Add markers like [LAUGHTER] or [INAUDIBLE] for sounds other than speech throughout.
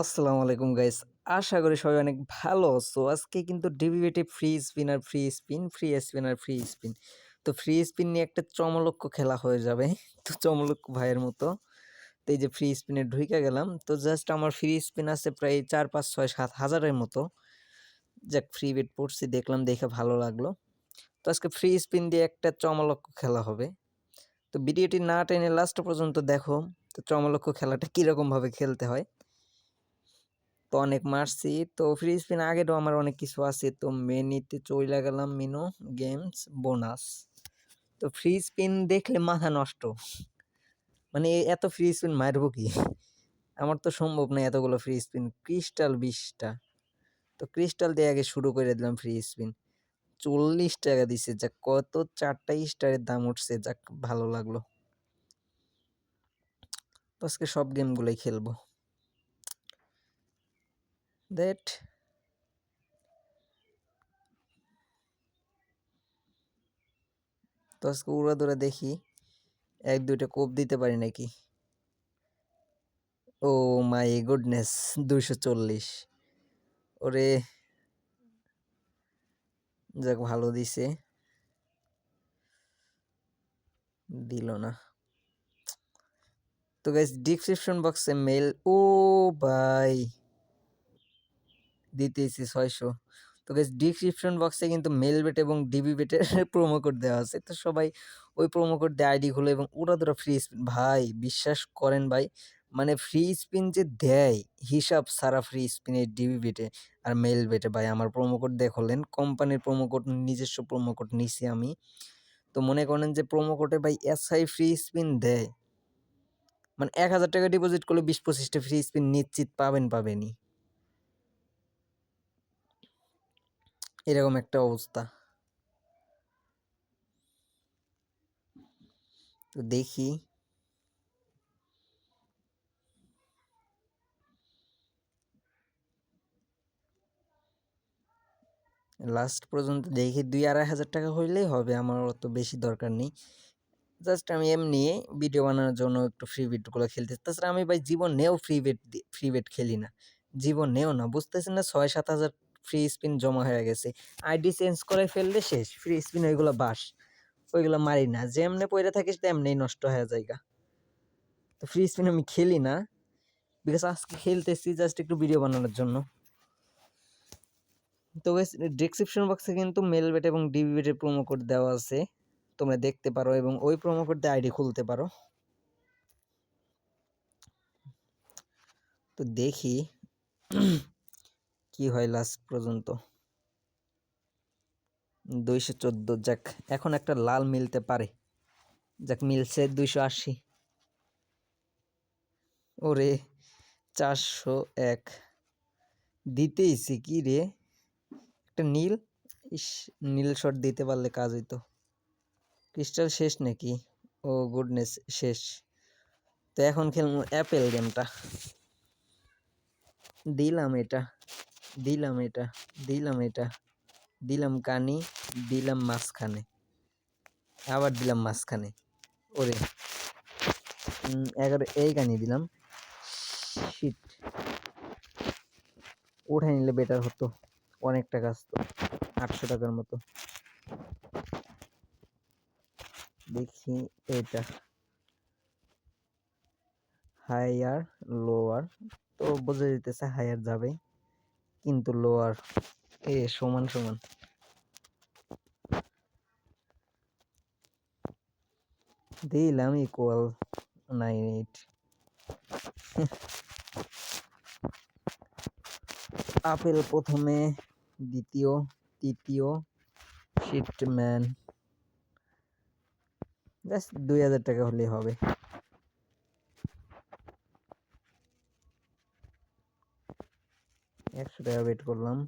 আসসালামু আলাইকুম গাইস। আশা করি সবাই অনেক ভালো আছো। আজকে কিন্তু ডিভিডেটিভ ফ্রি স্পিন আর ফ্রি স্পিন ফ্রি স্পিন আর ফ্রি স্পিন। তো ফ্রি স্পিন নিয়ে একটা চমলক্ষ খেলা হয়ে যাবে। তো চমলক্ষ ভাইয়ের মতো। তো এই যে ফ্রি স্পিনে ঢুকে গেলাম। তো জাস্ট আমার ফ্রি স্পিন আছে প্রায় চার, পাঁচ, ছয়, সাত হাজারের মতো। যাক, ফ্রি বেট পড়ছি, দেখলাম, দেখে ভালো লাগল। তো আজকে ফ্রি স্পিন দিয়ে একটা চমলক্ষ খেলা হবে। তো ভিডিওটি না টেনে লাস্ট পর্যন্ত দেখো। তো চমলক্ষ খেলাটা কীরকমভাবে খেলতে হয়। তো অনেক মারছি। তো ফ্রি স্পিন আগেরও আমার অনেক কিছু আছে। তো মেনিতে চইলা গেলাম মিনো গেমস বোনাস তো ফ্রি স্পিন দেখলে মাথা নষ্ট। মানে এত ফ্রি স্পিন মারবো কি? আমার তো সম্ভব না এতগুলো ফ্রি স্পিন, ক্রিস্টাল বিশটা। তো ক্রিস্টাল দিয়ে আগে শুরু করে দিলাম ফ্রি স্পিন। চল্লিশ টাকা দিছে, যাক কত চারটা স্টারের দাম উঠছে, যাক ভালো লাগল। আজকে সব গেমগুলোই খেলব। দ্যাট তো আজকে উড়া দৌড়া দেখি, এক দুইটা কোপ দিতে পারি নাকি? ও মাই গুডনেস, দুইশো চল্লিশ। ওরে, যাক ভালো দিছে। দিল না। তো গাইস ডিসক্রিপশন বক্সে মেল ও ভাই। দিতেছি ছয়শো। তো গাইস ডিসক্রিপশন বক্সে কিন্তু মেল বেট এবং ডিবি বেটের প্রোমো কোড দেওয়া আছে। তো সবাই ওই প্রোমো কোড দিয়ে আইডি খুলে এবং ওরা দুরা ফ্রি স্পিন ভাই, বিশ্বাস করেন ভাই মানে ফ্রি স্পিন যে দেয়, হিসাব সারা ফ্রি স্পিনে ডিবি বেটে আর মেল বেটে ভাই, আমার প্রোমো কোড দিয়ে খোলেন। কোম্পানির প্রোমো কোড নিজস্ব প্রোমো কোড নিছি আমি। তো মনে করেন যে প্রোমো কোডে ভাই এসআই ফ্রি স্পিন দেয়। মানে এক হাজার টাকা ডিপোজিট করলে বিশ পঁচিশটা ফ্রি স্পিন নিশ্চিত পাবেন, পাবেনই। এরকম একটা অবস্থা। তো দেখি। লাস্ট পর্যন্ত দেখি দুই আড়াই হাজার টাকা হইলেই হবে, আমার অত বেশি দরকার নেই। জাস্ট আমি এমনি ভিডিও বানানোর জন্য একটু ফ্রি বেটগুলো খেলতে তাছাড়া আমি ভাই জীবনেও ফ্রি বেট ফ্রি বেট খেলি না। জীবনেও না, বুঝতেছেন না? ছয় সাত হাজার ফ্রি স্পিন জমা হয়ে গেছে। আইডি চেঞ্জ করে ফেললে শেষ ফ্রি স্পিন ওইগুলো বাস, ওইগুলো মারি না। যেমনে পড়ে থাকিস তেমনি নষ্ট হয়ে যায়গা তো ফ্রি স্পিন আমি খেলি না বিকজ আজকে খেলতেছি জাস্ট একটু ভিডিও বানানোর জন্য। তো ডিসক্রিপশন বক্সে কিন্তু মেল বেট এবং ডিবি বেটের প্রোমো কোড দেওয়া আছে, তোমরা দেখতে পারো এবং ওই প্রোমো কোড দিয়ে আইডি খুলতে পারো। তো দেখি কি হয় লাস্ট পর্যন্ত? দুইশো চোদ্দ, যাক, এখন একটা লাল মিলতে পারে। যাক, মিলছে দুইশো আশি। ওরে, চারশো এক। দিতেইছি, কি রে? একটা নীল? ইস, নীল শট দিতে পারলে কাজ হইতো। ক্রিস্টাল শেষ নাকি? ও গুডনেস শেষ। তো এখন খেলব অ্যাপেল গেমটা দিলাম এটা। দিলাম এটা দিলাম এটা। দিলাম কানি, দিলাম মাঝখানে। আবার দিলাম মাঝখানে। ওরে। এগারো এই কানি দিলাম। শিট উঠাই নিলে বেটার হতো। অনেক টাকা আসতো আটশো টাকার মতো। দেখি এটা। হায়ার লোয়ার তো বোঝা যেতেছে হায়ার যাবে। কিন্তু লোয়ার এ, সমান সমান। দিলাম ইকুয়াল নাইন এইট আপেল প্রথমে, দ্বিতীয়, তৃতীয় শিটম্যান জাস্ট দুই হাজার টাকা হলেই হবে। একশো টাকা ওয়েট করলাম।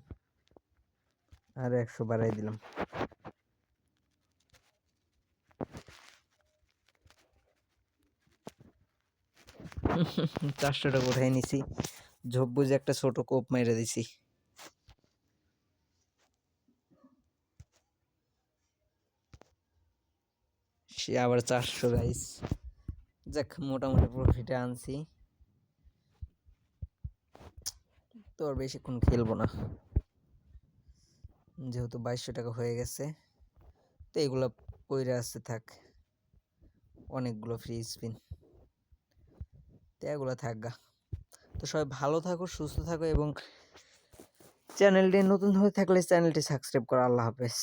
আর একশো বাড়াই দিলাম। [LAUGHS] চারশো টাকা উঠাই নিছি। ঝোপ বুঝে একটা ছোট কোপ মেরে দিছি। সে আবার চারশো গাইস যাক, মোটামুটি প্রফিটে আনছি। তো আর বেশিক্ষণ খেলব না। যেহেতু বাইশশো টাকা হয়ে গেছে, তো এগুলো পইরা আসতে থাক। অনেকগুলো ফ্রি স্পিন তো এগুলো থাক থাকগা। তো সবাই ভালো থাকো, সুস্থ থাকো এবং চ্যানেলটি নতুন হয়ে থাকলে চ্যানেলটি সাবস্ক্রাইব করো। আল্লাহ হাফেজ।